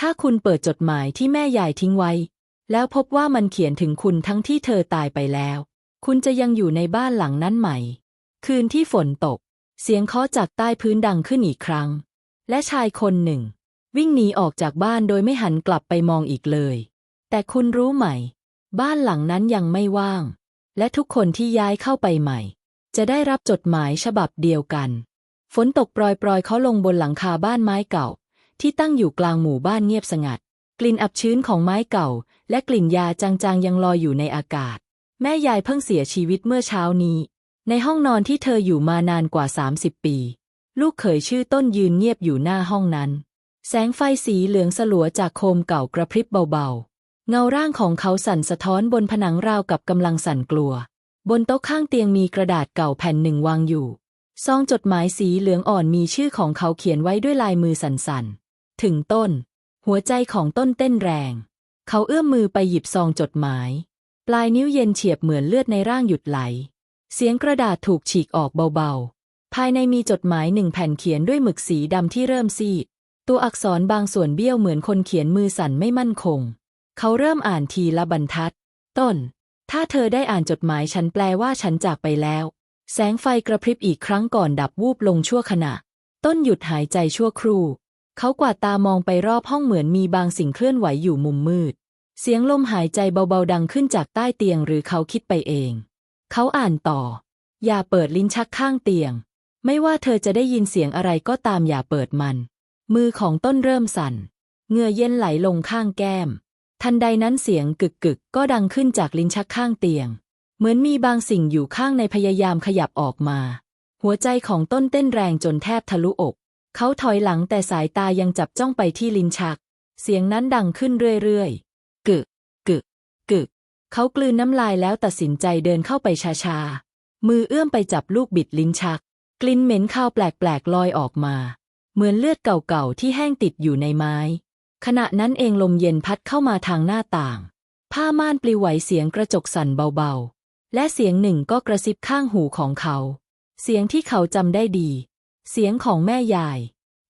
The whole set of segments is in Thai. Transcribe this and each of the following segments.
ถ้าคุณเปิดจดหมายที่แม่ยายทิ้งไว้ แล้วพบว่ามันเขียนถึงคุณทั้งที่เธอตายไปแล้ว คุณจะยังอยู่ในบ้านหลังนั้นไหม คืนที่ฝนตก เสียงเคาะจากใต้พื้นดังขึ้นอีกครั้ง และชายคนหนึ่ง วิ่งหนีออกจากบ้านโดยไม่หันกลับไปมองอีกเลย แต่คุณรู้ไหม บ้านหลังนั้นยังไม่ว่าง และทุกคนที่ย้ายเข้าไปใหม่ จะได้รับจดหมายฉบับเดียวกัน ฝนตกปรอยๆเขาลงบนหลังคาบ้านไม้เก่า ที่ตั้งอยู่กลางหมู่บ้านเงียบสงัด กลิ่นอับชื้นของไม้เก่า และกลิ่นยาจางๆยังลอยอยู่ในอากาศ แม่ยายเพิ่งเสียชีวิตเมื่อเช้านี้ ในห้องนอนที่เธออยู่มานานกว่า 30 ปี ลูกเขยชื่อต้นยืนเงียบอยู่หน้าห้องนั้น แสงไฟสีเหลืองสลัวจากโคมเก่ากระพริบเบาๆ เงาร่างของเขาสั่นสะท้อนบนผนังราวกับกำลังสั่นกลัว บนโต๊ะข้างเตียงมีกระดาษเก่าแผ่นหนึ่งวางอยู่ซองจดหมายสีเหลืองอ่อนมีชื่อของเขาเขียนไว้ด้วยลายมือสั่นๆ ถึงต้น หัวใจของต้นเต้นแรง เขาเอื้อมมือไปหยิบซองจดหมาย ปลายนิ้วเย็นเฉียบเหมือนเลือดในร่างหยุดไหล เสียงกระดาษถูกฉีกออกเบาๆ ภายในมีจดหมายหนึ่งแผ่นเขียนด้วยหมึกสีดำที่เริ่มซีด ตัวอักษรบางส่วนเบี้ยวเหมือนคนเขียนมือสั่นไม่มั่นคง เขาเริ่มอ่านทีละบรรทัด ต้น ถ้าเธอได้อ่านจดหมายฉันแปลว่าฉันจากไปแล้ว แสงไฟกระพริบอีกครั้งก่อนดับวูบลงชั่วขณะ ต้นหยุดหายใจชั่วครู่ เขากวาดตามองไปรอบห้องเหมือนมีบางสิ่งเคลื่อนไหวอยู่มุมมืด เสียงลมหายใจเบาๆดังขึ้นจากใต้เตียงหรือเขาคิดไปเอง เขาอ่านต่อ อย่าเปิดลิ้นชักข้างเตียง ไม่ว่าเธอจะได้ยินเสียงอะไรก็ตามอย่าเปิดมัน มือของต้นเริ่มสั่นเงื่อเย็นไหลลงข้างแก้ม ทันใดนั้นเสียงกึกกึกก็ดังขึ้นจากลิ้นชักข้างเตียง เหมือนมีบางสิ่งอยู่ข้างในพยายามขยับออกมา หัวใจของต้นเต้นแรงจนแทบทะลุอก เขาถอยหลังแต่สายตายังจับจ้องไปที่ลิ้นชัก เสียงนั้นดังขึ้นเรื่อยๆ กึก กึก กึก เขากลืนน้ำลายแล้วตัดสินใจเดินเข้าไปช้าๆ มือเอื้อมไปจับลูกบิดลิ้นชัก กลิ่นเหม็นข้าวแปลกๆลอยออกมา เหมือนเลือดเก่าๆที่แห้งติดอยู่ในไม้ ขณะนั้นเองลมเย็นพัดเข้ามาทางหน้าต่าง ผ้าม่านปลิวไหวเสียงกระจกสั่นเบาๆ และเสียงหนึ่งก็กระซิบข้างหูของเขา เสียงที่เขาจำได้ดี เสียงของแม่ยาย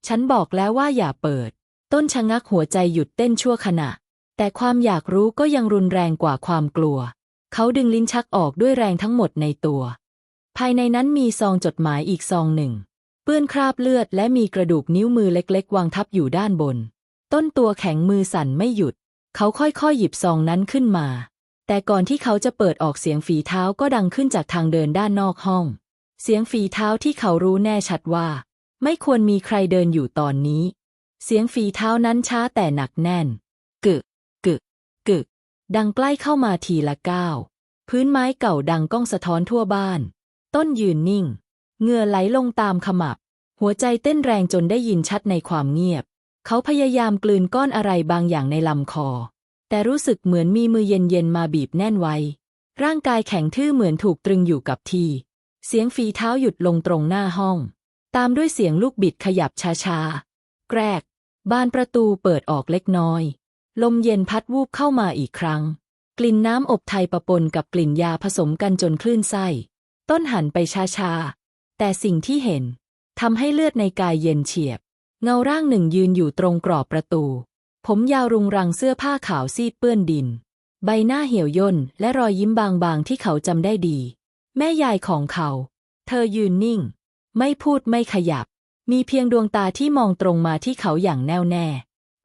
ฉันบอกแล้วว่าอย่าเปิด ต้นชะงักหัวใจหยุดเต้นชั่วขณะ แต่ความอยากรู้ก็ยังรุนแรงกว่าความกลัว เขาดึงลิ้นชักออกด้วยแรงทั้งหมดในตัว ภายในนั้นมีซองจดหมายอีกซองหนึ่ง เปื้อนคราบเลือดและมีกระดูกนิ้วมือเล็กๆ วางทับอยู่ด้านบน ต้นตัวแข็งมือสั่นไม่หยุด เขาค่อยๆหยิบซองนั้นขึ้นมา แต่ก่อนที่เขาจะเปิดออกเสียงฝีเท้าก็ดังขึ้นจากทางเดินด้านนอกห้อง เสียงฝีเท้าที่เขารู้แน่ชัดว่า ไม่ควรมีใครเดินอยู่ตอนนี้ เสียงฝีเท้านั้นช้าแต่หนักแน่น กึก กึก กึก ดังใกล้เข้ามาทีละก้าว พื้นไม้เก่าดังก้องสะท้อนทั่วบ้าน ต้นยืนนิ่ง เงื่อไหลลงตามขมับ หัวใจเต้นแรงจนได้ยินชัดในความเงียบ เขาพยายามกลืนก้อนอะไรบางอย่างในลำคอ แต่รู้สึกเหมือนมีมือเย็นๆมาบีบแน่นไว้ ร่างกายแข็งทื่อเหมือนถูกตรึงอยู่กับที่ เสียงฝีเท้าหยุดลงตรงหน้าห้อง ตามด้วยเสียงลูกบิดขยับช้าๆ แกรก บานประตูเปิดออกเล็กน้อย ลมเย็นพัดวูบเข้ามาอีกครั้ง กลิ่นน้ำอบไทยปะปนกับกลิ่นยาผสมกันจนคลื่นไส้ ต้นหันไปช้าๆ แต่สิ่งที่เห็นทำให้เลือดในกายเย็นเฉียบ เงาร่างหนึ่งยืนอยู่ตรงกรอบประตู ผมยาวรุงรังเสื้อผ้าขาวซีดเปื้อนดิน ใบหน้าเหี่ยวย่นและรอยยิ้มบางๆที่เขาจำได้ดี แม่ยายของเขา เธอยืนนิ่ง ไม่พูดไม่ขยับ มีเพียงดวงตาที่มองตรงมาที่เขาอย่างแน่วแน่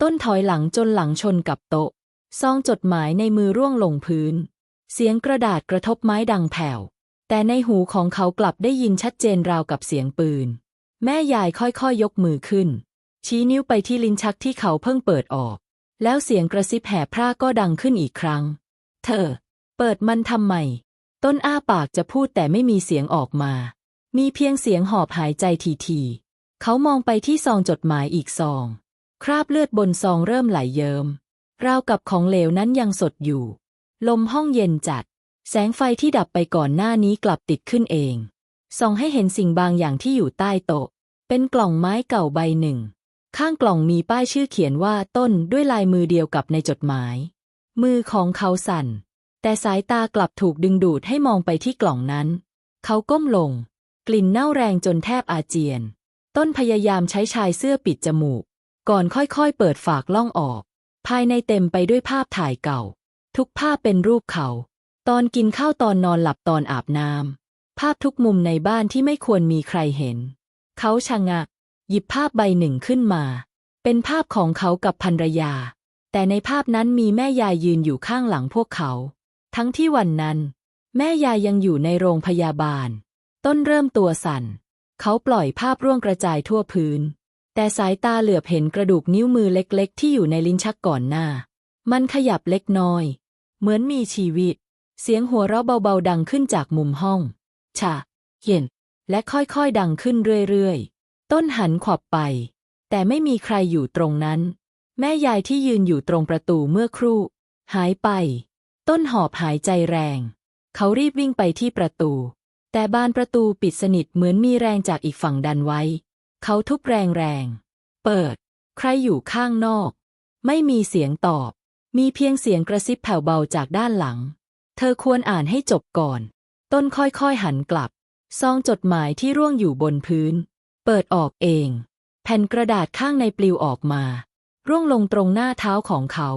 ต้นถอยหลังจนหลังชนกับโต๊ะ ซองจดหมายในมือร่วงลงพื้น เสียงกระดาษกระทบไม้ดังแผ่ว แต่ในหูของเขากลับได้ยินชัดเจนราวกับเสียงปืน แม่ยายค่อยๆยยกมือขึ้น ชี้นิ้วไปที่ลิ้นชักที่เขาเพิ่งเปิดออก แล้วเสียงกระซิบแห่พร่าก็ดังขึ้นอีกครั้ง เธอ เปิดมันทำไม ต้นอ้าปากจะพูดแต่ไม่มีเสียงออกมา มีเพียงเสียงหอบหายใจทีๆ เขามองไปที่ซองจดหมายอีกซอง คราบเลือดบนซองเริ่มไหลเยิม้มราวกับของเหลวนั้นยังสดอยู่ ลมห้องเย็นจัด แสงไฟที่ดับไปก่อนหน้านี้กลับติดขึ้นเอง ส่องให้เห็นสิ่งบางอย่างที่อยู่ใต้โต๊ะ เป็นกล่องไม้เก่าใบหนึ่ง ข้างกล่องมีป้ายชื่อเขียนว่าต้นด้วยลายมือเดียวกับในจดหมาย มือของเขาสั่น แต่สายตากลับถูกดึงดูดให้มองไปที่กล่องนั้น เขาก้มลง กลิ่นเน่าแรงจนแทบอาเจียน ต้นพยายามใช้ชายเสื้อปิดจมูก ก่อนค่อยๆ เปิดฝากล่องออก ภายในเต็มไปด้วยภาพถ่ายเก่า ทุกภาพเป็นรูปเขา ตอนกินข้าวตอนนอนหลับตอนอาบน้ำภาพทุกมุมในบ้านที่ไม่ควรมีใครเห็น เขาชะงัก หยิบภาพใบหนึ่งขึ้นมา เป็นภาพของเขากับภรรยา แต่ในภาพนั้นมีแม่ยายยืนอยู่ข้างหลังพวกเขา ทั้งที่วันนั้น แม่ยายยังอยู่ในโรงพยาบาล ต้นเริ่มตัวสั่น เขาปล่อยภาพร่วงกระจายทั่วพื้น แต่สายตาเหลือบเห็นกระดูกนิ้วมือเล็กๆ ที่อยู่ในลิ้นชักก่อนหน้า มันขยับเล็กน้อย เหมือนมีชีวิต เสียงหัวเราะเบาๆดังขึ้นจากมุมห้อง ชะเย็นและค่อยๆดังขึ้นเรื่อยๆ ต้นหันขวับไป แต่ไม่มีใครอยู่ตรงนั้น แม่ยายที่ยืนอยู่ตรงประตูเมื่อครู่ หายไป ต้นหอบหายใจแรง เขารีบวิ่งไปที่ประตู แต่บานประตูปิดสนิทเหมือนมีแรงจากอีกฝั่งดันไว้ เขาทุบแรงๆเปิด ใครอยู่ข้างนอก ไม่มีเสียงตอบ มีเพียงเสียงกระซิบแผ่วเบาจากด้านหลัง เธอควรอ่านให้จบก่อน ต้นค่อยๆหันกลับ ซองจดหมายที่ร่วงอยู่บนพื้น เปิดออกเอง แผ่นกระดาษข้างในปลิวออกมา ร่วงลงตรงหน้าเท้าของเขา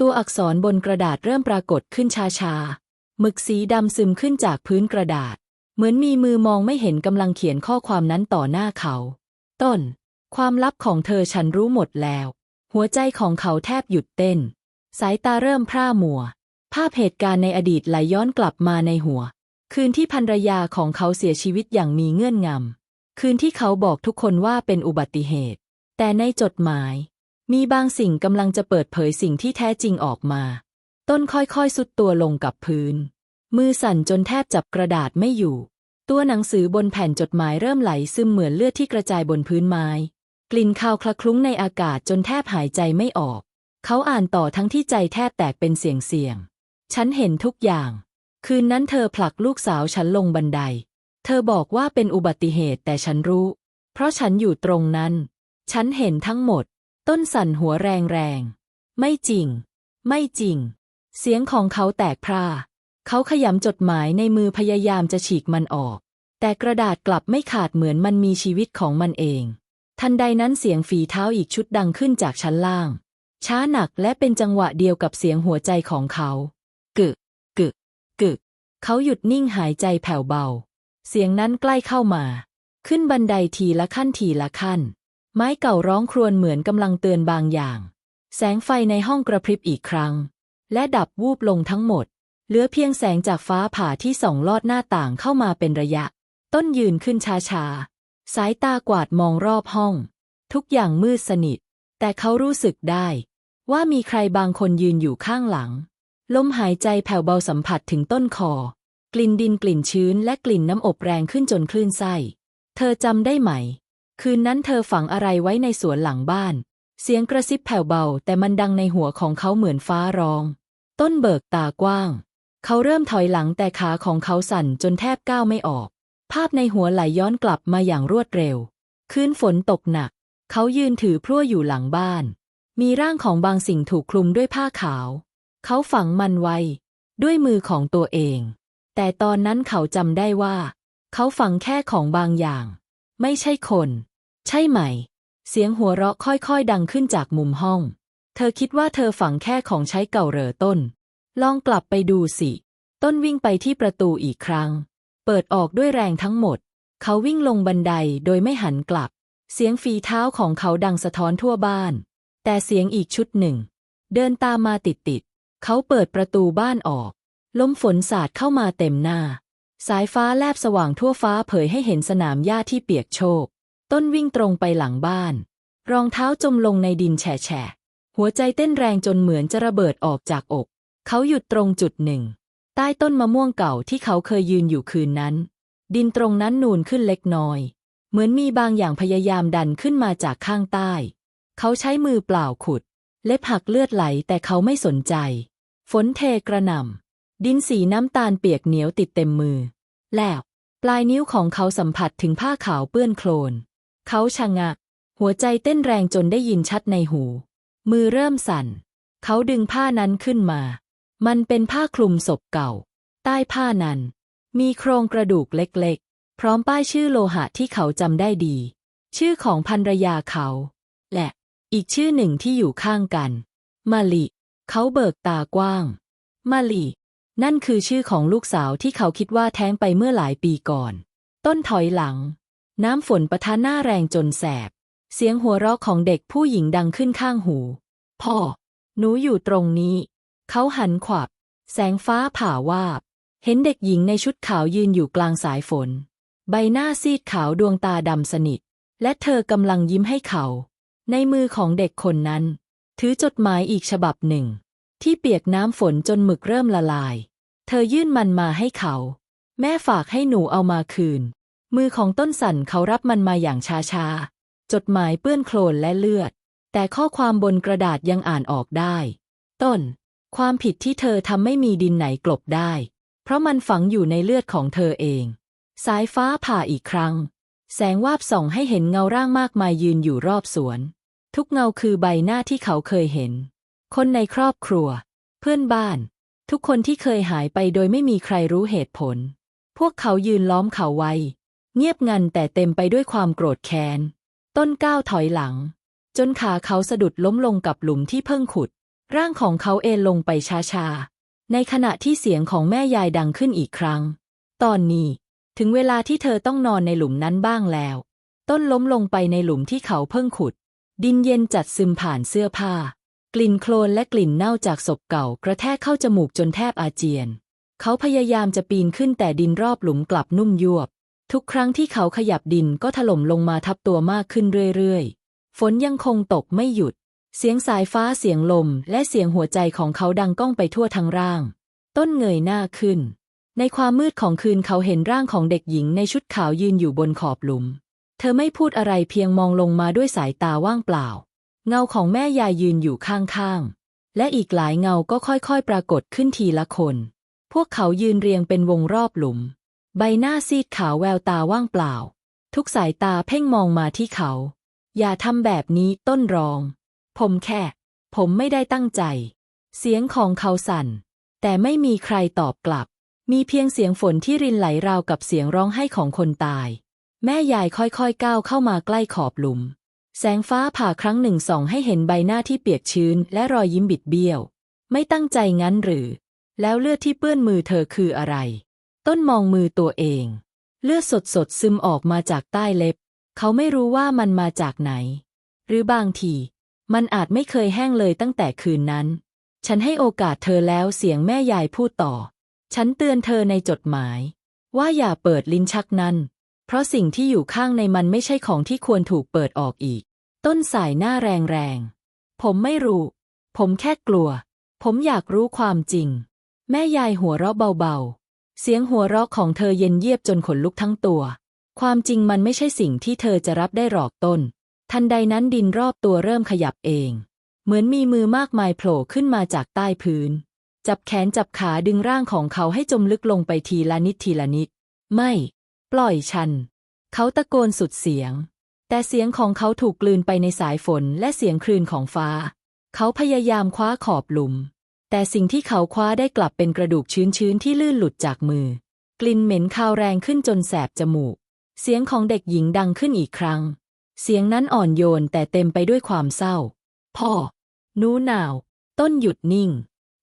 ตัวอักษรบนกระดาษเริ่มปรากฏขึ้นช้าๆหมึกสีดำซึมขึ้นจากพื้นกระดาษ เหมือนมีมือมองไม่เห็นกำลังเขียนข้อความนั้นต่อหน้าเขา ต้น ความลับของเธอฉันรู้หมดแล้ว หัวใจของเขาแทบหยุดเต้น สายตาเริ่มพร่ามัว ภาพเหตุการณ์ในอดีตไหลย้อนกลับมาในหัว คืนที่ภรรยาของเขาเสียชีวิตอย่างมีเงื่อนงำคืนที่เขาบอกทุกคนว่าเป็นอุบัติเหตุ แต่ในจดหมาย มีบางสิ่งกำลังจะเปิดเผยสิ่งที่แท้จริงออกมา ต้นค่อยๆสุดตัวลงกับพื้น มือสั่นจนแทบจับกระดาษไม่อยู่ ตัวหนังสือบนแผ่นจดหมายเริ่มไหลซึมเหมือนเลือดที่กระจายบนพื้นไม้ กลิ่นคาวคละคลุ้งในอากาศจนแทบหายใจไม่ออก เขาอ่านต่อทั้งที่ใจแทบแตกเป็นเสียงเสียงๆฉันเห็นทุกอย่าง คืนนั้นเธอผลักลูกสาวฉันลงบันได เธอบอกว่าเป็นอุบัติเหตุแต่ฉันรู้ เพราะฉันอยู่ตรงนั้น ฉันเห็นทั้งหมด ต้นสั่นหัวแรงๆไม่จริง ไม่จริง เสียงของเขาแตกพร่าเขาขยำจดหมายในมือพยายามจะฉีกมันออก แต่กระดาษกลับไม่ขาดเหมือนมันมีชีวิตของมันเอง ทันใดนั้นเสียงฝีเท้าอีกชุดดังขึ้นจากชั้นล่าง ช้าหนักและเป็นจังหวะเดียวกับเสียงหัวใจของเขากึกกึกกึกเขาหยุดนิ่งหายใจแผ่วเบา เสียงนั้นใกล้เข้ามา ขึ้นบันไดทีละขั้นทีละขั้น ไม้เก่าร้องครวญเหมือนกำลังเตือนบางอย่าง แสงไฟในห้องกระพริบอีกครั้ง และดับวูบลงทั้งหมด เหลือเพียงแสงจากฟ้าผ่าที่ส่องลอดหน้าต่างเข้ามาเป็นระยะ ต้นยืนขึ้นช้าๆ สายตากวาดมองรอบห้อง ทุกอย่างมืดสนิท แต่เขารู้สึกได้ ว่ามีใครบางคนยืนอยู่ข้างหลัง ลมหายใจแผ่วเบาสัมผัสถึงต้นคอ กลิ่นดินกลิ่นชื้นและกลิ่นน้ำอบแรงขึ้นจนคลื่นไส้ เธอจำได้ไหม คืนนั้นเธอฝังอะไรไว้ในสวนหลังบ้าน เสียงกระซิบแผ่วเบา แต่มันดังในหัวของเขาเหมือนฟ้าร้อง ต้นเบิกตากว้าง เขาเริ่มถอยหลังแต่ขาของเขาสั่นจนแทบก้าวไม่ออก ภาพในหัวไหลย้อนกลับมาอย่างรวดเร็ว คืนฝนตกหนัก เขายืนถือพลั่วอยู่หลังบ้าน มีร่างของบางสิ่งถูกคลุมด้วยผ้าขาว เขาฝังมันไว้ ด้วยมือของตัวเอง แต่ตอนนั้นเขาจำได้ว่า เขาฝังแค่ของบางอย่าง ไม่ใช่คน ใช่ไหม เสียงหัวเราะค่อยๆ ดังขึ้นจากมุมห้อง เธอคิดว่าเธอฝังแค่ของใช้เก่าเหรอต้น ลองกลับไปดูสิ ต้นวิ่งไปที่ประตูอีกครั้ง เปิดออกด้วยแรงทั้งหมด เขาวิ่งลงบันไดโดยไม่หันกลับ เสียงฝีเท้าของเขาดังสะท้อนทั่วบ้าน แต่เสียงอีกชุดหนึ่ง เดินตามมาติดๆเขาเปิดประตูบ้านออก ลมฝนสาดเข้ามาเต็มหน้า สายฟ้าแลบสว่างทั่วฟ้าเผยให้เห็นสนามหญ้าที่เปียกโชก ต้นวิ่งตรงไปหลังบ้าน รองเท้าจมลงในดินแฉะๆหัวใจเต้นแรงจนเหมือนจะระเบิดออกจากอก เขาหยุดตรงจุดหนึ่ง ใต้ต้นมะม่วงเก่าที่เขาเคยยืนอยู่คืนนั้น ดินตรงนั้นนูนขึ้นเล็กน้อย เหมือนมีบางอย่างพยายามดันขึ้นมาจากข้างใต้ เขาใช้มือเปล่าขุด เล็บหักเลือดไหลแต่เขาไม่สนใจ ฝนเทกระหน่ำ ดินสีน้ำตาลเปียกเหนียวติดเต็มมือ แล้วปลายนิ้วของเขาสัมผัสถึงผ้าขาวเปื้อนโคลน เขาชะงัก หัวใจเต้นแรงจนได้ยินชัดในหู มือเริ่มสั่น เขาดึงผ้านั้นขึ้นมา มันเป็นผ้าคลุมศพเก่า ใต้ผ้านั้น มีโครงกระดูกเล็กๆ พร้อมป้ายชื่อโลหะที่เขาจำได้ดี ชื่อของภรรยาเขา และอีกชื่อหนึ่งที่อยู่ข้างกัน มาลิ เขาเบิกตากว้าง มาลิ นั่นคือชื่อของลูกสาวที่เขาคิดว่าแท้งไปเมื่อหลายปีก่อน ต้นถอยหลัง น้ำฝนประทานหน้าแรงจนแสบ เสียงหัวเราะของเด็กผู้หญิงดังขึ้นข้างหู พ่อ หนูอยู่ตรงนี้ เขาหันขวับ แสงฟ้าผ่าวาบ เห็นเด็กหญิงในชุดขาวยืนอยู่กลางสายฝน ใบหน้าซีดขาวดวงตาดำสนิท และเธอกำลังยิ้มให้เขา ในมือของเด็กคนนั้น ถือจดหมายอีกฉบับหนึ่ง ที่เปียกน้ำฝนจนหมึกเริ่มละลาย เธอยื่นมันมาให้เขา แม่ฝากให้หนูเอามาคืน มือของต้นสันเขารับมันมาอย่างช้าๆจดหมายเปื้อนโคลนและเลือด แต่ข้อความบนกระดาษยังอ่านออกได้ ต้น ความผิดที่เธอทำไม่มีดินไหนกลบได้ เพราะมันฝังอยู่ในเลือดของเธอเอง สายฟ้าผ่าอีกครั้ง แสงวาบส่องให้เห็นเงาร่างมากมายยืนอยู่รอบสวน ทุกเงาคือใบหน้าที่เขาเคยเห็น คนในครอบครัว เพื่อนบ้าน ทุกคนที่เคยหายไปโดยไม่มีใครรู้เหตุผล พวกเขายืนล้อมเขาไว้ เงียบงันแต่เต็มไปด้วยความโกรธแค้น ต้นก้าวถอยหลัง จนขาเขาสะดุดล้มลงกับหลุมที่เพิ่งขุด ร่างของเขาเอนลงไปช้าๆ ในขณะที่เสียงของแม่ยายดังขึ้นอีกครั้ง ตอนนี้ถึงเวลาที่เธอต้องนอนในหลุมนั้นบ้างแล้ว ต้นล้มลงไปในหลุมที่เขาเพิ่งขุด ดินเย็นจัดซึมผ่านเสื้อผ้า กลิ่นโคลนและกลิ่นเน่าจากศพเก่ากระแทกเข้าจมูกจนแทบอาเจียน เขาพยายามจะปีนขึ้นแต่ดินรอบหลุมกลับนุ่มยวบ ทุกครั้งที่เขาขยับดินก็ถล่มลงมาทับตัวมากขึ้นเรื่อยๆ ฝนยังคงตกไม่หยุด เสียงสายฟ้าเสียงลม และเสียงหัวใจของเขาดังก้องไปทั่วทั้งร่าง ต้นเงยหน้าขึ้น ในความมืดของคืนเขาเห็นร่างของเด็กหญิงในชุดขาวยืนอยู่บนขอบหลุม เธอไม่พูดอะไรเพียงมองลงมาด้วยสายตาว่างเปล่า เงาของแม่ยายยืนอยู่ข้างๆ และอีกหลายเงาก็ค่อยๆ ปรากฏขึ้นทีละคน พวกเขายืนเรียงเป็นวงรอบหลุม ใบหน้าซีดขาวแววตาว่างเปล่า ทุกสายตาเพ่งมองมาที่เขา อย่าทำแบบนี้ต้นรอง ผมแค่ ผมไม่ได้ตั้งใจ เสียงของเขาสั่น แต่ไม่มีใครตอบกลับ มีเพียงเสียงฝนที่รินไหลราวกับเสียงร้องไห้ของคนตาย แม่ยายค่อยๆก้าวเข้ามาใกล้ขอบหลุม แสงฟ้าผ่าครั้งหนึ่งส่องให้เห็นใบหน้าที่เปียกชื้น และรอยยิ้มบิดเบี้ยว ไม่ตั้งใจงั้นหรือ แล้วเลือดที่เปื้อนมือเธอคืออะไร ต้นมองมือตัวเอง เลือดสดๆซึมออกมาจากใต้เล็บ เขาไม่รู้ว่ามันมาจากไหน หรือบางที มันอาจไม่เคยแห้งเลยตั้งแต่คืนนั้น ฉันให้โอกาสเธอแล้วเสียงแม่ยายพูดต่อ ฉันเตือนเธอในจดหมาย ว่าอย่าเปิดลิ้นชักนั้น เพราะสิ่งที่อยู่ข้างในมันไม่ใช่ของที่ควรถูกเปิดออกอีก ต้นสายหน้าแรงๆผมไม่รู้ ผมแค่กลัว ผมอยากรู้ความจริง แม่ยายหัวเราะเบาๆ เสียงหัวเราะของเธอเย็นเยียบจนขนลุกทั้งตัว ความจริงมันไม่ใช่สิ่งที่เธอจะรับได้หรอกต้น ทันใดนั้นดินรอบตัวเริ่มขยับเอง เหมือนมีมือมากมายโผล่ขึ้นมาจากใต้พื้น จับแขนจับขาดึงร่างของเขาให้จมลึกลงไปทีละนิดทีละนิด ไม่ ปล่อยฉัน เขาตะโกนสุดเสียง แต่เสียงของเขาถูกกลืนไปในสายฝนและเสียงคลื่นของฟ้า เขาพยายามคว้าขอบหลุม แต่สิ่งที่เขาคว้าได้กลับเป็นกระดูกชื้นๆที่ลื่นหลุดจากมือ กลิ่นเหม็นคาวแรงขึ้นจนแสบจมูก เสียงของเด็กหญิงดังขึ้นอีกครั้ง เสียงนั้นอ่อนโยนแต่เต็มไปด้วยความเศร้า พ่อหนูหนาว ต้นหยุดนิ่ง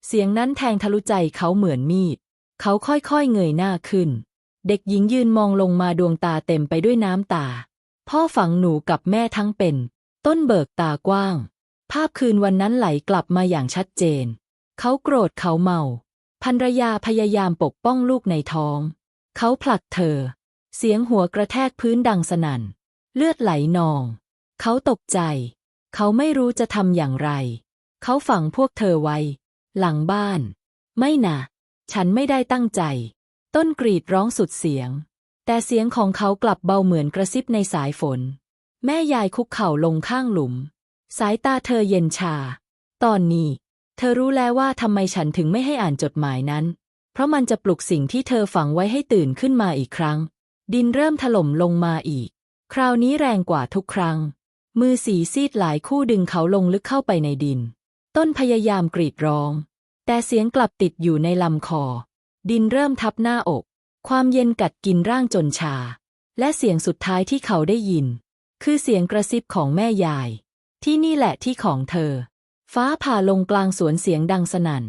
เสียงนั้นแทงทะลุใจเขาเหมือนมีด เขาค่อยๆเงยหน้าขึ้น เด็กหญิงยืนมองลงมาดวงตาเต็มไปด้วยน้ำตา พ่อฝังหนูกับแม่ทั้งเป็น ต้นเบิกตากว้าง ภาพคืนวันนั้นไหลกลับมาอย่างชัดเจน เขาโกรธเขาเมาภรรยาพยายามปกป้องลูกในท้อง เขาผลักเธอ เสียงหัวกระแทกพื้นดังสนั่น เลือดไหลนอง เขาตกใจ เขาไม่รู้จะทำอย่างไร เขาฝังพวกเธอไว้ หลังบ้าน ไม่นะ ฉันไม่ได้ตั้งใจ ต้นกรีดร้องสุดเสียง แต่เสียงของเขากลับเบาเหมือนกระซิบในสายฝน แม่ยายคุกเข่าลงข้างหลุม สายตาเธอเย็นชา ตอนนี้ เธอรู้แล้วว่าทำไมฉันถึงไม่ให้อ่านจดหมายนั้น เพราะมันจะปลุกสิ่งที่เธอฝังไว้ให้ตื่นขึ้นมาอีกครั้ง ดินเริ่มถล่มลงมาอีก คราวนี้แรงกว่าทุกครั้ง มือสีซีดหลายคู่ดึงเขาลงลึกเข้าไปในดิน ต้นพยายามกรีดร้อง แต่เสียงกลับติดอยู่ในลำคอ ดินเริ่มทับหน้าอก ความเย็นกัดกินร่างจนชา และเสียงสุดท้ายที่เขาได้ยิน คือเสียงกระซิบของแม่ยาย ที่นี่แหละที่ของเธอ ฟ้าผ่าลงกลางสวนเสียงดังสนั่น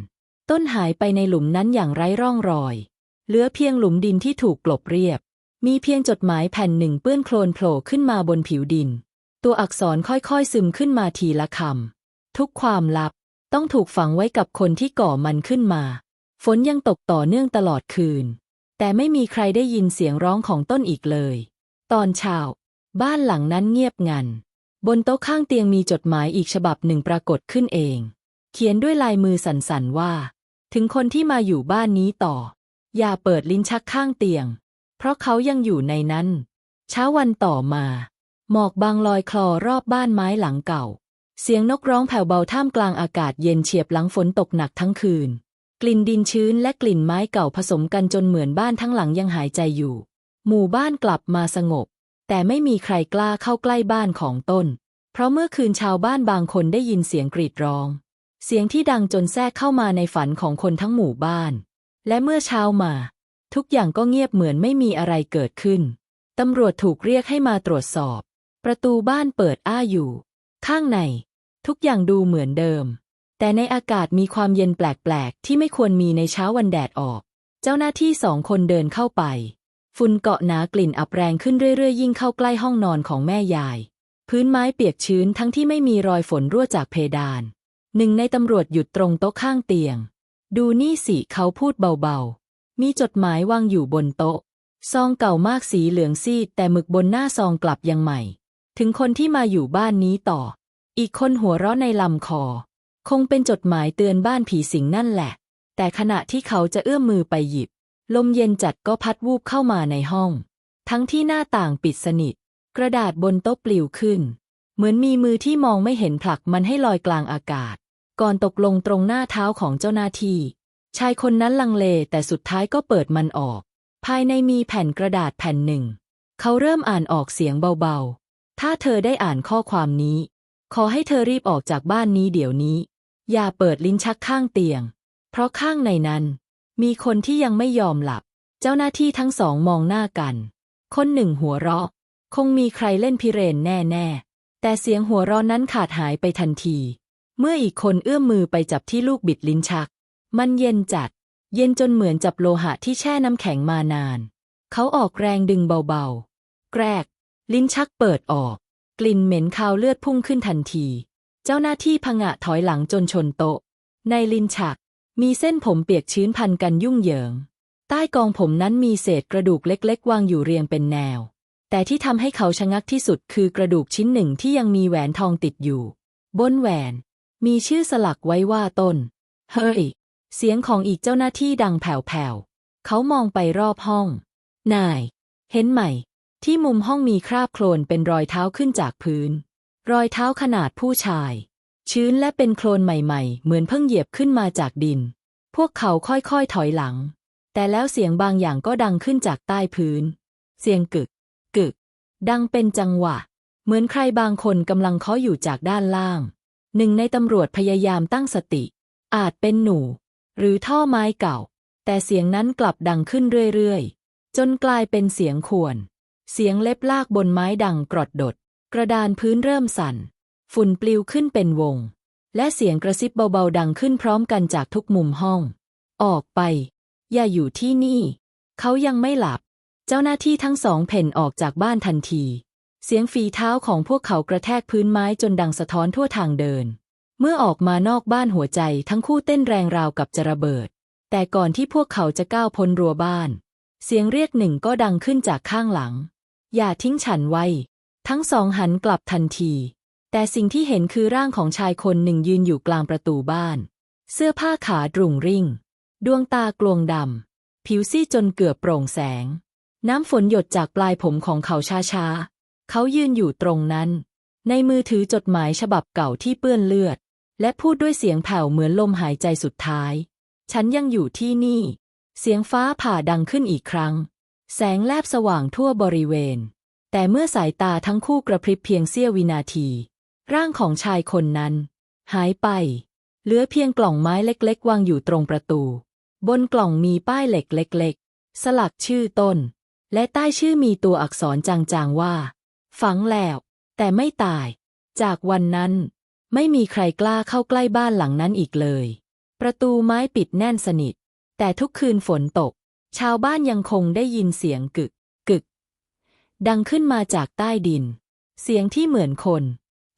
ต้นหายไปในหลุมนั้นอย่างไร้ร่องรอย เหลือเพียงหลุมดินที่ถูกกลบเรียบ มีเพียงจดหมายแผ่นหนึ่งเปื้อนโคลนโผล่ขึ้นมาบนผิวดิน ตัวอักษรค่อยๆซึมขึ้นมาทีละคำทุกความลับต้องถูกฝังไว้กับคนที่ก่อมันขึ้นมา ฝนยังตกต่อเนื่องตลอดคืน แต่ไม่มีใครได้ยินเสียงร้องของต้นอีกเลย ตอนเช้าบ้านหลังนั้นเงียบงัน บนโต๊ะข้างเตียงมีจดหมายอีกฉบับหนึ่งปรากฏขึ้นเอง เขียนด้วยลายมือสั่นๆว่า ถึงคนที่มาอยู่บ้านนี้ต่อ อย่าเปิดลิ้นชักข้างเตียง เพราะเขายังอยู่ในนั้น เช้าวันต่อมา หมอกบางลอยคลอรอบบ้านไม้หลังเก่า เสียงนกร้องแผ่วเบาท่ามกลางอากาศเย็นเฉียบหลังฝนตกหนักทั้งคืน ลิ่นดินชื้นและกลิ่นไม้เก่าผสมกันจนเหมือนบ้านทั้งหลังยังหายใจอยู่ หมู่บ้านกลับมาสงบ แต่ไม่มีใครกล้าเข้าใกล้บ้านของต้น เพราะเมื่อคืนชาวบ้านบางคนได้ยินเสียงกรีดร้อง เสียงที่ดังจนแทรกเข้ามาในฝันของคนทั้งหมู่บ้าน และเมื่อเช้ามา ทุกอย่างก็เงียบเหมือนไม่มีอะไรเกิดขึ้น ตำรวจถูกเรียกให้มาตรวจสอบ ประตูบ้านเปิดอ้าอยู่ ข้างใน ทุกอย่างดูเหมือนเดิม แต่ในอากาศมีความเย็นแปลกๆ ที่ไม่ควรมีในเช้าวันแดดออก เจ้าหน้าที่สองคนเดินเข้าไป ฝุ่นเกาะหนากลิ่นอับแรงขึ้นเรื่อยๆ ยิ่งเข้าใกล้ห้องนอนของแม่ยาย พื้นไม้เปียกชื้นทั้งที่ไม่มีรอยฝนรั่วจากเพดาน หนึ่งในตำรวจหยุดตรงโต๊ะข้างเตียง ดูนี่สิเขาพูดเบาๆ มีจดหมายวางอยู่บนโต๊ะ ซองเก่ามากสีเหลืองซีดแต่หมึกบนหน้าซองกลับยังใหม่ ถึงคนที่มาอยู่บ้านนี้ต่อ อีกคนหัวเราะในลำคอ คงเป็นจดหมายเตือนบ้านผีสิงนั่นแหละ แต่ขณะที่เขาจะเอื้อมมือไปหยิบ ลมเย็นจัดก็พัดวูบเข้ามาในห้อง ทั้งที่หน้าต่างปิดสนิท กระดาษบนโต๊ะปลิวขึ้น เหมือนมีมือที่มองไม่เห็นผลักมันให้ลอยกลางอากาศ ก่อนตกลงตรงหน้าเท้าของเจ้าหน้าที่ ชายคนนั้นลังเลแต่สุดท้ายก็เปิดมันออก ภายในมีแผ่นกระดาษแผ่นหนึ่ง เขาเริ่มอ่านออกเสียงเบาๆ ถ้าเธอได้อ่านข้อความนี้ ขอให้เธอรีบออกจากบ้านนี้เดี๋ยวนี้ อย่าเปิดลิ้นชักข้างเตียง เพราะข้างในนั้น มีคนที่ยังไม่ยอมหลับ เจ้าหน้าที่ทั้งสองมองหน้ากัน คนหนึ่งหัวเราะ คงมีใครเล่นพิเรนแน่ๆ แต่เสียงหัวเราะนั้นขาดหายไปทันที เมื่ออีกคนเอื้อมมือไปจับที่ลูกบิดลิ้นชัก มันเย็นจัด เย็นจนเหมือนจับโลหะที่แช่น้ำแข็งมานาน เขาออกแรงดึงเบาๆ แกรก ลิ้นชักเปิดออก กลิ่นเหม็นคาวเลือดพุ่งขึ้นทันที เจ้าหน้าที่ผงะถอยหลังจนชนโต๊ะ ในลินชัก มีเส้นผมเปียกชื้นพันกันยุ่งเหยิง ใต้กองผมนั้นมีเศษกระดูกเล็กๆ วางอยู่เรียงเป็นแนว แต่ที่ทำให้เขาชะงักที่สุดคือกระดูกชิ้นหนึ่งที่ยังมีแหวนทองติดอยู่ บนแหวน มีชื่อสลักไว้ว่าต้น เฮ้ย เสียงของอีกเจ้าหน้าที่ดังแผ่วๆ เขามองไปรอบห้อง นาย เห็นไหม ที่มุมห้องมีคราบโคลนเป็นรอยเท้าขึ้นจากพื้น รอยเท้าขนาดผู้ชาย ชื้นและเป็นโคลนใหม่ๆ เหมือนเพิ่งเหยียบขึ้นมาจากดิน พวกเขาค่อยๆถอยหลัง แต่แล้วเสียงบางอย่างก็ดังขึ้นจากใต้พื้น เสียงกึก กึก ดังเป็นจังหวะ เหมือนใครบางคนกำลังเคาะอยู่จากด้านล่าง หนึ่งในตำรวจพยายามตั้งสติ อาจเป็นหนู หรือท่อไม้เก่า แต่เสียงนั้นกลับดังขึ้นเรื่อยๆ จนกลายเป็นเสียงข่วน เสียงเล็บลากบนไม้ดังกรอดดด กระดานพื้นเริ่มสั่น ฝุ่นปลิวขึ้นเป็นวง และเสียงกระซิบเบาๆดังขึ้นพร้อมกันจากทุกมุมห้อง ออกไป อย่าอยู่ที่นี่ เขายังไม่หลับ เจ้าหน้าที่ทั้งสองเพ่นออกจากบ้านทันที เสียงฝีเท้าของพวกเขากระแทกพื้นไม้จนดังสะท้อนทั่วทางเดิน เมื่อออกมานอกบ้านหัวใจทั้งคู่เต้นแรงราวกับจะระเบิด แต่ก่อนที่พวกเขาจะก้าวพ้นรั้วบ้าน เสียงเรียกหนึ่งก็ดังขึ้นจากข้างหลัง อย่าทิ้งฉันไว้ ทั้งสองหันกลับทันที แต่สิ่งที่เห็นคือร่างของชายคนหนึ่งยืนอยู่กลางประตูบ้าน เสื้อผ้าขาดรุงริ่ง ดวงตากลวงดำ ผิวซีดจนเกือบโปร่งแสง น้ำฝนหยดจากปลายผมของเขาช้าๆ เขายืนอยู่ตรงนั้น ในมือถือจดหมายฉบับเก่าที่เปื้อนเลือด และพูดด้วยเสียงแผ่วเหมือนลมหายใจสุดท้าย ฉันยังอยู่ที่นี่ เสียงฟ้าผ่าดังขึ้นอีกครั้ง แสงแลบสว่างทั่วบริเวณ แต่เมื่อสายตาทั้งคู่กระพริบเพียงเสี้ยววินาที ร่างของชายคนนั้น หายไป เหลือเพียงกล่องไม้เล็กๆ วางอยู่ตรงประตู บนกล่องมีป้ายเหล็กเล็ก ๆ สลักชื่อต้น และใต้ชื่อมีตัวอักษรจางๆว่า ฝังแล้ว แต่ไม่ตาย จากวันนั้น ไม่มีใครกล้าเข้าใกล้บ้านหลังนั้นอีกเลย ประตูไม้ปิดแน่นสนิท แต่ทุกคืนฝนตก ชาวบ้านยังคงได้ยินเสียงกึกกึก ดังขึ้นมาจากใต้ดิน เสียงที่เหมือนคน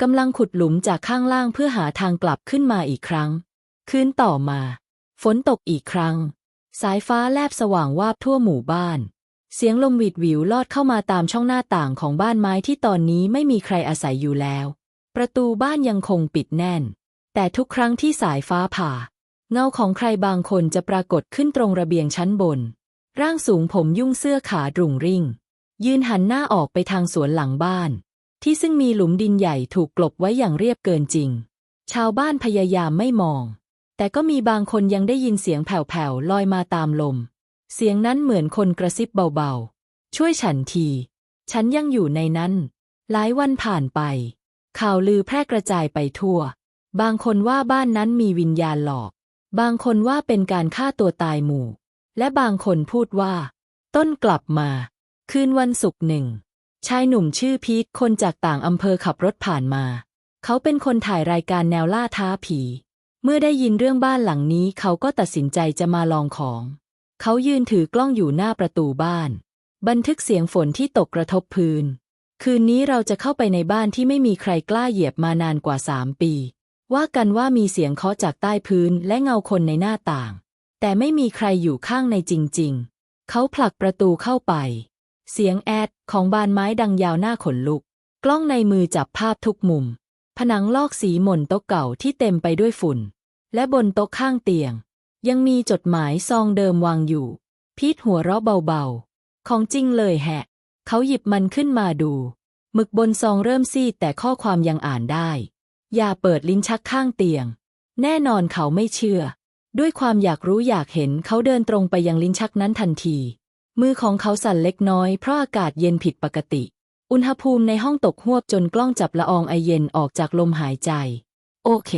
กำลังขุดหลุมจากข้างล่างเพื่อหาทางกลับขึ้นมาอีกครั้ง คืนต่อมา ฝนตกอีกครั้ง สายฟ้าแลบสว่างวาบทั่วหมู่บ้าน เสียงลมหวิดวิวลอดเข้ามาตามช่องหน้าต่างของบ้านไม้ที่ตอนนี้ไม่มีใครอาศัยอยู่แล้ว ประตูบ้านยังคงปิดแน่น แต่ทุกครั้งที่สายฟ้าผ่า เงาของใครบางคนจะปรากฏขึ้นตรงระเบียงชั้นบน ร่างสูงผมยุ่งเสื้อขาดรุงริ่ง ยืนหันหน้าออกไปทางสวนหลังบ้าน ที่ซึ่งมีหลุมดินใหญ่ถูกกลบไว้อย่างเรียบเกินจริง ชาวบ้านพยายามไม่มอง แต่ก็มีบางคนยังได้ยินเสียงแผ่วๆลอยมาตามลม เสียงนั้นเหมือนคนกระซิบเบาๆ ช่วยฉันที ฉันยังอยู่ในนั้น หลายวันผ่านไป ข่าวลือแพร่กระจายไปทั่ว บางคนว่าบ้านนั้นมีวิญญาณหลอก บางคนว่าเป็นการฆ่าตัวตายหมู่ และบางคนพูดว่า ต้นกลับมา คืนวันศุกร์หนึ่ง ชายหนุ่มชื่อพีทคนจากต่างอำเภอขับรถผ่านมา เขาเป็นคนถ่ายรายการแนวล่าท้าผี เมื่อได้ยินเรื่องบ้านหลังนี้เขาก็ตัดสินใจจะมาลองของ เขายืนถือกล้องอยู่หน้าประตูบ้าน บันทึกเสียงฝนที่ตกกระทบพื้น คืนนี้เราจะเข้าไปในบ้านที่ไม่มีใครกล้าเหยียบมานานกว่าสามปี ว่ากันว่ามีเสียงเคาะจากใต้พื้นและเงาคนในหน้าต่าง แต่ไม่มีใครอยู่ข้างในจริง ๆ เขาผลักประตูเข้าไป เสียงแอดของบานไม้ดังยาวหน้าขนลุก กล้องในมือจับภาพทุกมุม ผนังลอกสีหม่นโต๊ะเก่าที่เต็มไปด้วยฝุ่น และบนโต๊ะข้างเตียง ยังมีจดหมายซองเดิมวางอยู่ พีทหัวเราะเบาๆ ของจริงเลยแฮะ เขาหยิบมันขึ้นมาดู หมึกบนซองเริ่มซีดแต่ข้อความยังอ่านได้ อย่าเปิดลิ้นชักข้างเตียง แน่นอนเขาไม่เชื่อ ด้วยความอยากรู้อยากเห็นเขาเดินตรงไปยังลิ้นชักนั้นทันที มือของเขาสั่นเล็กน้อยเพราะอากาศเย็นผิดปกติ อุณหภูมิในห้องตกหวบจนกล้องจับละอองไอเย็นออกจากลมหายใจ โอเค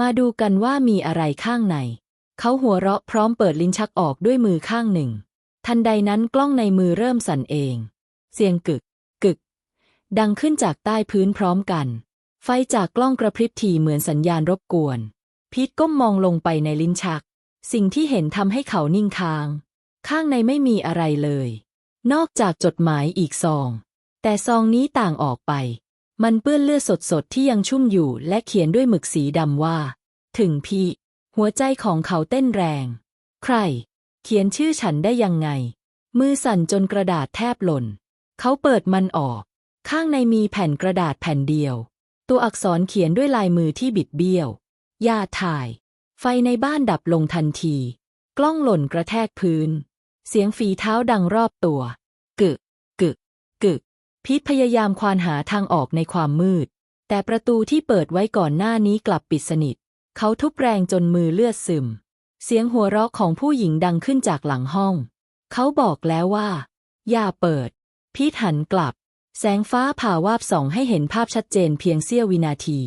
มาดูกันว่ามีอะไรข้างใน เขาหัวเราะพร้อมเปิดลิ้นชักออกด้วยมือข้างหนึ่ง ทันใดนั้นกล้องในมือเริ่มสั่นเอง เสียงกึก กึก ดังขึ้นจากใต้พื้นพร้อมกัน ไฟจากกล้องกระพริบถี่เหมือนสัญญาณรบกวน พีทก้มมองลงไปในลิ้นชัก สิ่งที่เห็นทำให้เขานิ่งค้าง ข้างในไม่มีอะไรเลย นอกจากจดหมายอีกซอง แต่ซองนี้ต่างออกไป มันเปื้อนเลือดสดๆที่ยังชุ่มอยู่และเขียนด้วยหมึกสีดำว่า ถึงพี่ หัวใจของเขาเต้นแรง ใคร เขียนชื่อฉันได้ยังไง มือสั่นจนกระดาษแทบหล่น เขาเปิดมันออก ข้างในมีแผ่นกระดาษแผ่นเดียว ตัวอักษรเขียนด้วยลายมือที่บิดเบี้ยวย่าถ่าย ไฟในบ้านดับลงทันที กล้องหล่นกระแทกพื้น เสียงฝีเท้าดังรอบตัว กึก กึก กึก พีทพยายามควานหาทางออกในความมืด แต่ประตูที่เปิดไว้ก่อนหน้านี้กลับปิดสนิท เขาทุบแรงจนมือเลือดซึม เสียงหัวเราะของผู้หญิงดังขึ้นจากหลังห้อง เขาบอกแล้วว่า อย่าเปิด พีทหันกลับ แสงฟ้าผ่าวาบส่องให้เห็นภาพชัดเจนเพียงเสี้ยววินาที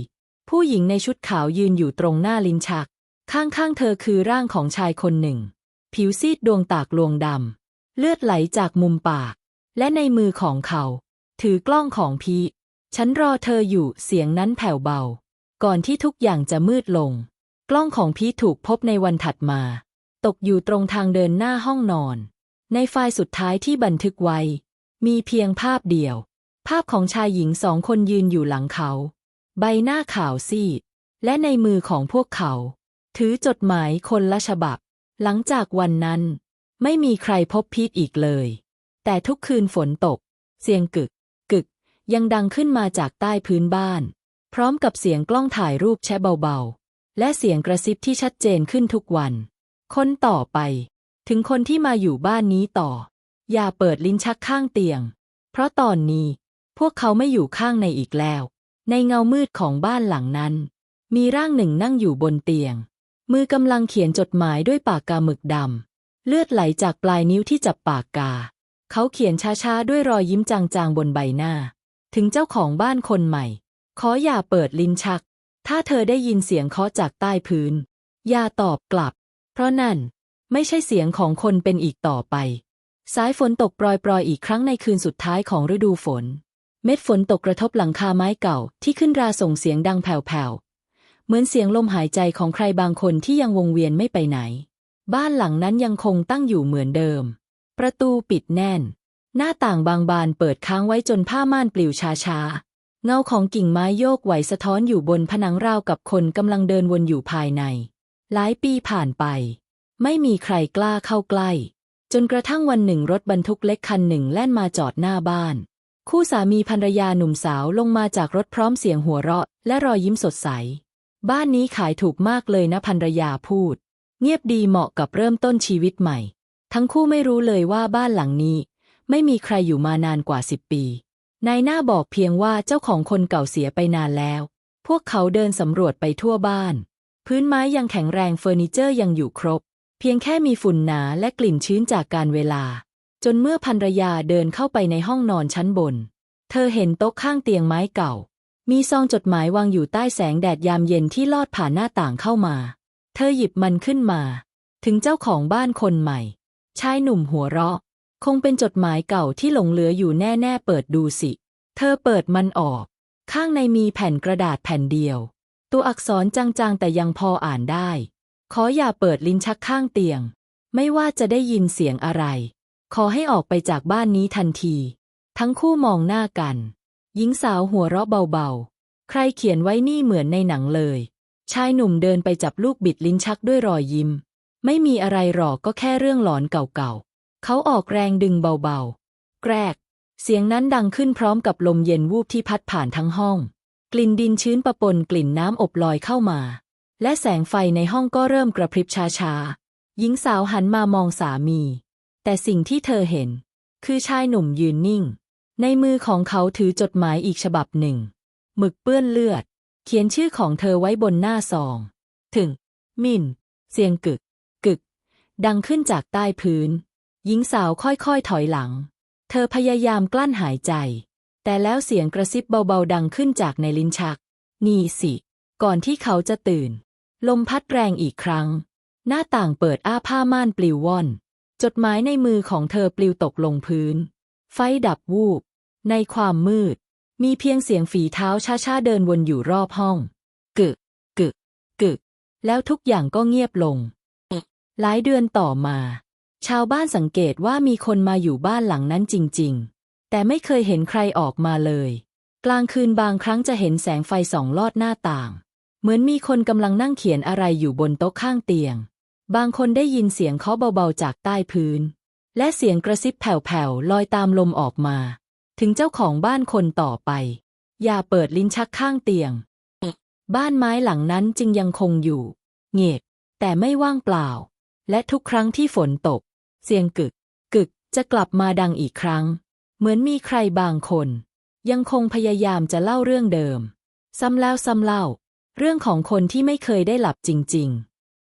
ผู้หญิงในชุดขาวยืนอยู่ตรงหน้าลิ้นชัก ข้างๆเธอคือร่างของชายคนหนึ่ง ผิวซีดดวงตากลวงดำ เลือดไหลจากมุมปาก และในมือของเขา ถือกล้องของพีฉันรอเธออยู่เสียงนั้นแผ่วเบา ก่อนที่ทุกอย่างจะมืดลง กล้องของพีถูกพบในวันถัดมา ตกอยู่ตรงทางเดินหน้าห้องนอน ในไฟล์สุดท้ายที่บันทึกไว้ มีเพียงภาพเดียว ภาพของชายหญิงสองคนยืนอยู่หลังเขา ใบหน้าขาวซีด และในมือของพวกเขา ถือจดหมายคนละฉบับ หลังจากวันนั้น ไม่มีใครพบพีทอีกเลย แต่ทุกคืนฝนตก เสียงกึก กึก ยังดังขึ้นมาจากใต้พื้นบ้าน พร้อมกับเสียงกล้องถ่ายรูปแชะเบาๆ และเสียงกระซิบที่ชัดเจนขึ้นทุกวัน คนต่อไป ถึงคนที่มาอยู่บ้านนี้ต่อ อย่าเปิดลิ้นชักข้างเตียง เพราะตอนนี้พวกเขาไม่อยู่ข้างในอีกแล้ว ในเงามืดของบ้านหลังนั้น มีร่างหนึ่งนั่งอยู่บนเตียง มือกำลังเขียนจดหมายด้วยปากกาหมึกดำ เลือดไหลจากปลายนิ้วที่จับปากกา เขาเขียนช้าๆ ด้วยรอยยิ้มจางๆ บนใบหน้า ถึงเจ้าของบ้านคนใหม่ ขออย่าเปิดลิ้นชัก ถ้าเธอได้ยินเสียงเคาะจากใต้พื้น อย่าตอบกลับ เพราะนั่นไม่ใช่เสียงของคนเป็นอีกต่อไป สายฝนตกปรอยๆ อีกครั้งในคืนสุดท้ายของฤดูฝน เม็ดฝนตกกระทบหลังคาไม้เก่าที่ขึ้นราส่งเสียงดังแผ่วๆ เหมือนเสียงลมหายใจของใครบางคนที่ยังวงเวียนไม่ไปไหน บ้านหลังนั้นยังคงตั้งอยู่เหมือนเดิม ประตูปิดแน่น หน้าต่างบางบานเปิดค้างไว้จนผ้าม่านปลิวช้าเงาของกิ่งไม้โยกไหวสะท้อนอยู่บนผนังราวกับคนกำลังเดินวนอยู่ภายใน หลายปีผ่านไป ไม่มีใครกล้าเข้าใกล้ จนกระทั่งวันหนึ่งรถบรรทุกเล็กคันหนึ่งแล่นมาจอดหน้าบ้าน คู่สามีภรรยาหนุ่มสาวลงมาจากรถพร้อมเสียงหัวเราะ และรอยยิ้มสดใส บ้านนี้ขายถูกมากเลยนะภรรยาพูด เงียบดีเหมาะกับเริ่มต้นชีวิตใหม่ ทั้งคู่ไม่รู้เลยว่าบ้านหลังนี้ ไม่มีใครอยู่มานานกว่าสิบปี นายหน้าบอกเพียงว่าเจ้าของคนเก่าเสียไปนานแล้ว พวกเขาเดินสำรวจไปทั่วบ้าน พื้นไม้ยังแข็งแรงเฟอร์นิเจอร์ยังอยู่ครบ เพียงแค่มีฝุ่นหนาและกลิ่นชื้นจากการเวลา จนเมื่อภรรยาเดินเข้าไปในห้องนอนชั้นบน เธอเห็นโต๊ะข้างเตียงไม้เก่า มีซองจดหมายวางอยู่ใต้แสงแดดยามเย็นที่ลอดผ่านหน้าต่างเข้ามา เธอหยิบมันขึ้นมา ถึงเจ้าของบ้านคนใหม่ ชายหนุ่มหัวเราะ คงเป็นจดหมายเก่าที่หลงเหลืออยู่แน่ๆเปิดดูสิ เธอเปิดมันออก ข้างในมีแผ่นกระดาษแผ่นเดียว ตัวอักษรจางๆแต่ยังพออ่านได้ ขออย่าเปิดลิ้นชักข้างเตียง ไม่ว่าจะได้ยินเสียงอะไร ขอให้ออกไปจากบ้านนี้ทันที ทั้งคู่มองหน้ากัน หญิงสาวหัวเราะเบาๆ ใครเขียนไว้นี่เหมือนในหนังเลย ชายหนุ่มเดินไปจับลูกบิดลิ้นชักด้วยรอยยิ้ม ไม่มีอะไรหรอกก็แค่เรื่องหลอนเก่าๆ เขาออกแรงดึงเบาๆ แกรก เสียงนั้นดังขึ้นพร้อมกับลมเย็นวูบที่พัดผ่านทั้งห้อง กลิ่นดินชื้นปะปนกลิ่นน้ำอบลอยเข้ามา และแสงไฟในห้องก็เริ่มกระพริบช้าๆ หญิงสาวหันมามองสามี แต่สิ่งที่เธอเห็น คือชายหนุ่มยืนนิ่ง ในมือของเขาถือจดหมายอีกฉบับหนึ่งหมึกเปื้อนเลือด เขียนชื่อของเธอไว้บนหน้าซอง ถึง มิน เสียงกึก กึก ดังขึ้นจากใต้พื้น หญิงสาวค่อยๆถอยหลัง เธอพยายามกลั้นหายใจ แต่แล้วเสียงกระซิบเบาๆดังขึ้นจากในลิ้นชัก นี่สิ ก่อนที่เขาจะตื่น ลมพัดแรงอีกครั้ง หน้าต่างเปิดอ้าผ้าม่านปลิวว่อน จดหมายในมือของเธอปลิวตกลงพื้น ไฟดับวูบ ในความมืด มีเพียงเสียงฝีเท้าช้าๆเดินวนอยู่รอบห้อง กึก กึก กึก แล้วทุกอย่างก็เงียบลง หลายเดือนต่อมา ชาวบ้านสังเกตว่ามีคนมาอยู่บ้านหลังนั้นจริง ๆ แต่ไม่เคยเห็นใครออกมาเลย กลางคืนบางครั้งจะเห็นแสงไฟส่องลอดหน้าต่าง เหมือนมีคนกำลังนั่งเขียนอะไรอยู่บนโต๊ะข้างเตียง บางคนได้ยินเสียงเคาะเบาๆจากใต้พื้น และเสียงกระซิบแผ่วๆลอยตามลมออกมา ถึงเจ้าของบ้านคนต่อไป อย่าเปิดลิ้นชักข้างเตียง บ้านไม้หลังนั้นจึงยังคงอยู่ เงียบแต่ไม่ว่างเปล่า และทุกครั้งที่ฝนตก เสียงกึก กึกจะกลับมาดังอีกครั้ง เหมือนมีใครบางคน ยังคงพยายามจะเล่าเรื่องเดิม ซ้ำแล้วซ้ำเล่า เรื่องของคนที่ไม่เคยได้หลับจริง ๆ